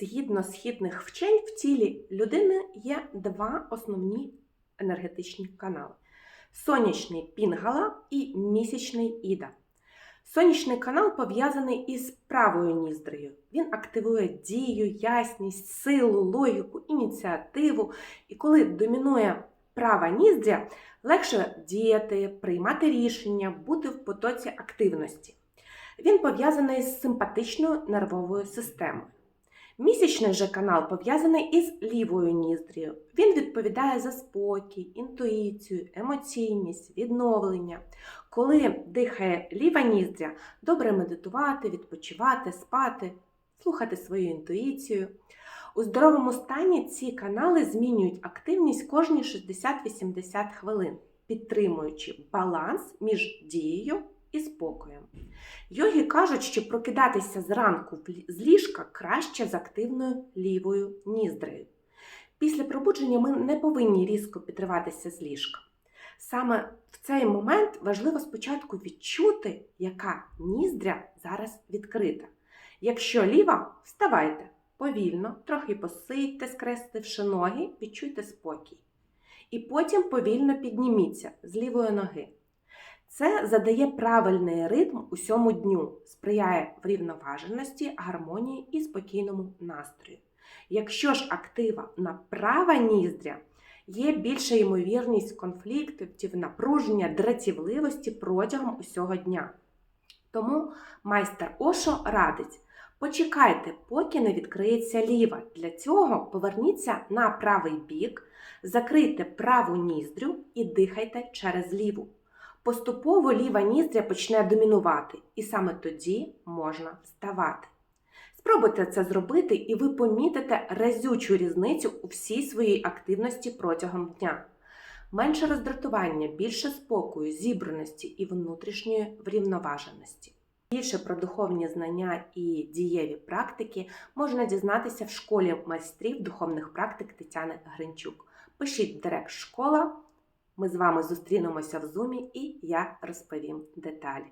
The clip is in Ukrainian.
Згідно східних вчень, в тілі людини є два основні енергетичні канали: сонячний пінгала і місячний іда. Сонячний канал пов'язаний із правою ніздрею. Він активує дію, ясність, силу, логіку, ініціативу. І коли домінує права ніздря, легше діяти, приймати рішення, бути в потоці активності. Він пов'язаний з симпатичною нервовою системою. Місячний же канал пов'язаний із лівою ніздрію. Він відповідає за спокій, інтуїцію, емоційність, відновлення. Коли дихає ліва ніздря, добре медитувати, відпочивати, спати, слухати свою інтуїцію. У здоровому стані ці канали змінюють активність кожні 60-80 хвилин, підтримуючи баланс між дією і спокоєм. Йоги кажуть, що прокидатися зранку з ліжка краще з активною лівою ніздрею. Після пробудження ми не повинні різко підриватися з ліжка. Саме в цей момент важливо спочатку відчути, яка ніздря зараз відкрита. Якщо ліва, вставайте повільно, трохи посидьте, скрестивши ноги, відчуйте спокій. І потім повільно підніміться з лівої ноги. Це задає правильний ритм усьому дню, сприяє врівноваженості, гармонії і спокійному настрою. Якщо ж актива на права ніздря, є більша ймовірність конфліктів, напруження, дратівливості протягом усього дня. Тому майстер Ошо радить: почекайте, поки не відкриється ліва. Для цього поверніться на правий бік, закрийте праву ніздрю і дихайте через ліву. Поступово ліва ніздря почне домінувати, і саме тоді можна вставати. Спробуйте це зробити, і ви помітите разючу різницю у всій своїй активності протягом дня. Менше роздратування, більше спокою, зібраності і внутрішньої врівноваженості. Більше про духовні знання і дієві практики можна дізнатися в школі майстрів духовних практик Тетяни Гринчук. Пишіть в директ школа. Ми з вами зустрінемося в зумі і я розповім деталі.